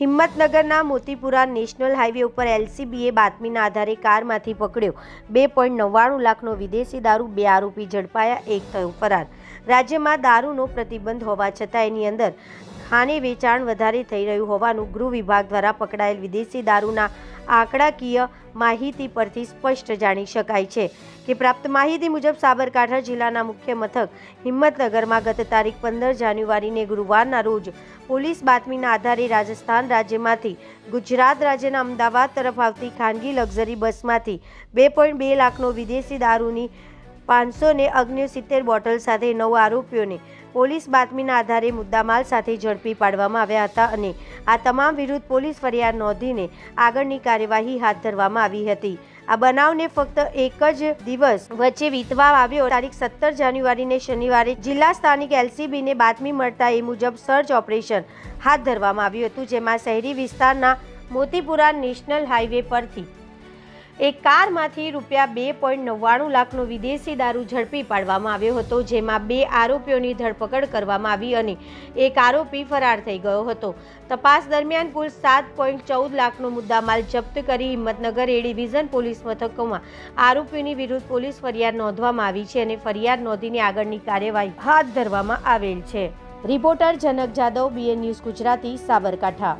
હિંમતનગરના Motipura national highway ઉપર એલસીબીએ બાતમીના આધારે કારમાંથી પકડ્યો. બે પોઈન્ટ નવ્વાણું લાખનો વિદેશી દારૂ, બે આરોપી ઝડપાયા, એક થયો ફરાર. રાજ્યમાં દારૂનો પ્રતિબંધ હોવા છતાં એની અંદર ખાને વેચાણ વધારે થઈ રહ્યું હોવાનું ગૃહ વિભાગ દ્વારા પકડાયેલ વિદેશી દારૂના આંકડાકીય માહિતી પરથી સ્પષ્ટ જાણી શકાય છે કે પ્રાપ્ત માહિતી મુજબ સાબરકાંઠા જિલ્લાના મુખ્ય મથક હિંમતનગરમાં ગત તારીખ પંદર જાન્યુઆરીને ગુરુવારના રોજ પોલીસ બાતમીના આધારે રાજસ્થાન રાજ્યમાંથી ગુજરાત રાજ્યના અમદાવાદ તરફ આવતી ખાનગી લક્ઝરી બસમાંથી બે પોઈન્ટ બે લાખનો વિદેશી દારૂની પાંચસો ને સિત્તેર બોટલ સાથે નવ આરોપીઓને પોલીસ બાતમીના આધારે મુદ્દામાલ સાથે ઝડપી પાડવામાં આવ્યા હતા અને આ તમામ વિરુદ્ધ પોલીસ ફરિયાદ નોંધીને આગળની કાર્યવાહી હાથ ધરવામાં આવી હતી. આ બનાવને ફક્ત એક જ દિવસ વચ્ચે વીતવા આવ્યો. તારીખ સત્તર જાન્યુઆરીને શનિવારે જિલ્લા સ્થાનિક એલસીબીને બાતમી મળતા એ મુજબ સર્ચ ઓપરેશન હાથ ધરવામાં આવ્યું હતું, જેમાં શહેરી વિસ્તારના મોતીપુરા નેશનલ હાઈવે પરથી એક કારમાંથી રૂપિયા બે પોઈન્ટ નવ્વાણું લાખનો વિદેશી દારૂ ઝડપી પાડવામાં આવ્યો હતો, જેમાં બે આરોપીઓની ધરપકડ કરવામાં આવી અને એક આરોપી ફરાર થઈ ગયો હતો. તપાસ દરમિયાન કુલ સાત પોઈન્ટ ચૌદ લાખનો મુદ્દામાલ જપ્ત કરી હિંમતનગર એ ડિવિઝન પોલીસ મથકોમાં આરોપીઓની વિરુદ્ધ પોલીસ ફરિયાદ નોંધવામાં આવી છે અને ફરિયાદ નોંધીને આગળની કાર્યવાહી હાથ ધરવામાં આવેલ છે. Reporter Janak Jadav BN news Gujarati, Sabarkantha.